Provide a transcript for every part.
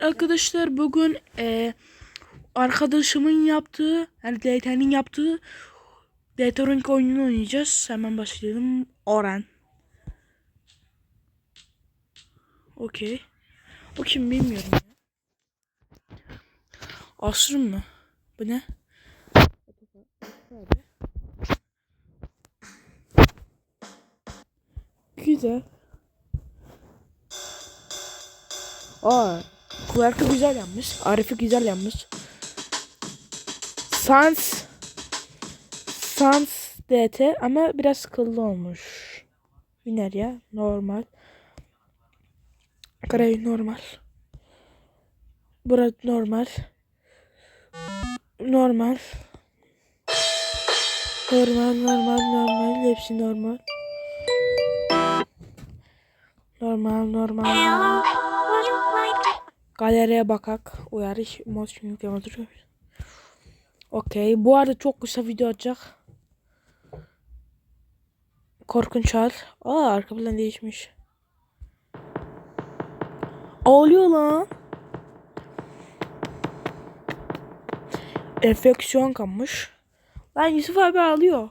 Arkadaşlar bugün e, arkadaşımın yaptığı yani DT'nin yaptığı DTRink oyununu oynayacağız. Hemen başlayalım. Oran. Okey. O kim bilmiyorum ya. Asrın mı? Bu ne? Güzel. Aa, Kuvert'i güzel yapmış. Arif'i güzel yapmış. Sans Sans DT ama biraz kıllı olmuş. Biner ya. Normal. Gray normal. Burası normal. Normal. Normal, normal, normal. Hepsi normal. Normal, normal. Galeriye bakak. Uyarı motion yükleme duruyor. Okey. Bu arada çok kısa video atacak. Korkunç hal. Aa arka plan değişmiş. Ağlıyor lan. Enfeksiyon kalmış. Lan Yusuf abi ağlıyor.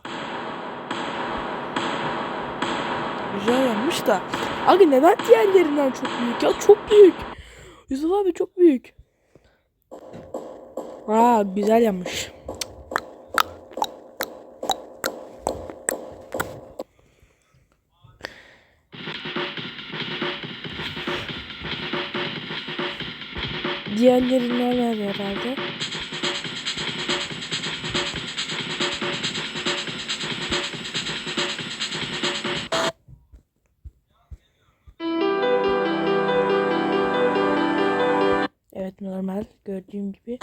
Güzel yapmış da. Abi neden diğerlerinden çok büyük ya? Çok büyük. Yusuf abi çok büyük. Aa güzel yapmış. Diğerlerinden var herhalde. Normal gördüğüm gibi.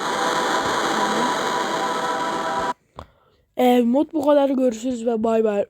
Ee, mod bu kadar görüşürüz ve bay bay.